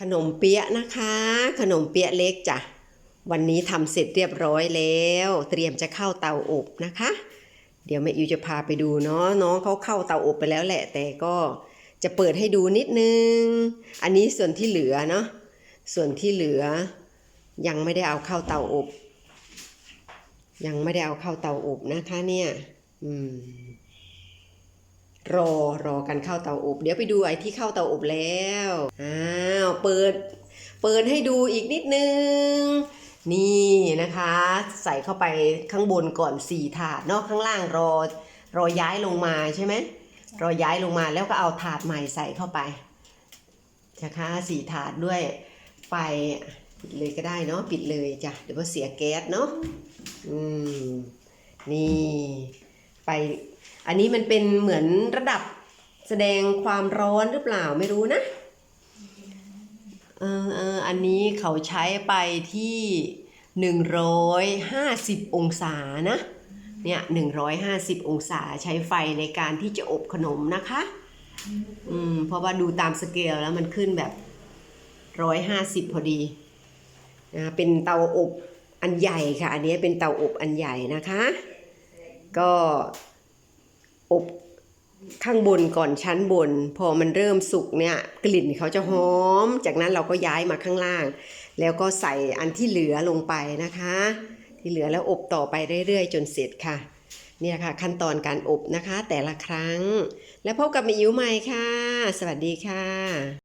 ขนมเปี๊ยะนะคะ ขนมเปี๊ยะเล็กจ้ะวันนี้ทำเสร็จเรียบร้อยแล้ว เตรียมจะเข้าเตาอบนะคะ เดี๋ยวแม่อิวจะพาไปดูเนาะน้องเขาเข้าเตาอบไปแล้วแหละ แต่ก็จะเปิดให้ดูนิดนึง อันนี้ส่วนที่เหลือเนาะส่วนที่เหลือ ยังไม่ได้เอาเข้าเตาอบ ยังไม่ได้เอาเข้าเตาอบนะคะเนี่ย อืม รอรอกันเข้าเตาอบ เดี๋ยวไปดูไอ้ที่เข้าเตาอบแล้วอ้าวเปิดเปิดให้ดูอีกนิดนึง นี่นะคะ ใส่เข้าไปข้างบนก่อนสี่ถาดเนาะข้างล่างรอรอย้ายลงมาใช่ไหมรอย้ายลงมาแล้วก็เอาถาดใหม่ใส่เข้าไปนะคะสี่ถาดด้วยไฟปิดเลยก็ได้เนาะปิดเลยจ้ะเดี๋ยวว่าเสียแก๊สเนาะอืมนี่ไป อันนี้มันเป็นเหมือนระดับแสดงความร้อนหรือเปล่าไม่รู้นะเออเอออันนี้เขาใช้ไปที่หนึ่งร้อยห้าสิบองศานะเนี่ยหนึ่งร้อยห้าสิบองศาใช้ไฟในการที่จะอบขนมนะคะ อืม เพราะว่าดูตามสเกลแล้วมันขึ้นแบบร้อยห้าสิบพอดีนะเป็นเตาอบอันใหญ่ค่ะ อันนี้เป็นเตาอบอันใหญ่นะคะ ก็ อบข้างบนก่อนชั้นบน พอมันเริ่มสุกเนี่ยกลิ่นเขาจะหอม จากนั้นเราก็ย้ายมาข้างล่าง แล้วก็ใส่อันที่เหลือลงไปนะคะ ที่เหลือแล้วอบต่อไปเรื่อยๆ จนเสร็จค่ะ เนี่ยค่ะ ขั้นตอนการอบนะคะ แต่ละครั้ง แล้วพบกับมิวใหม่ค่ะ สวัสดีค่ะ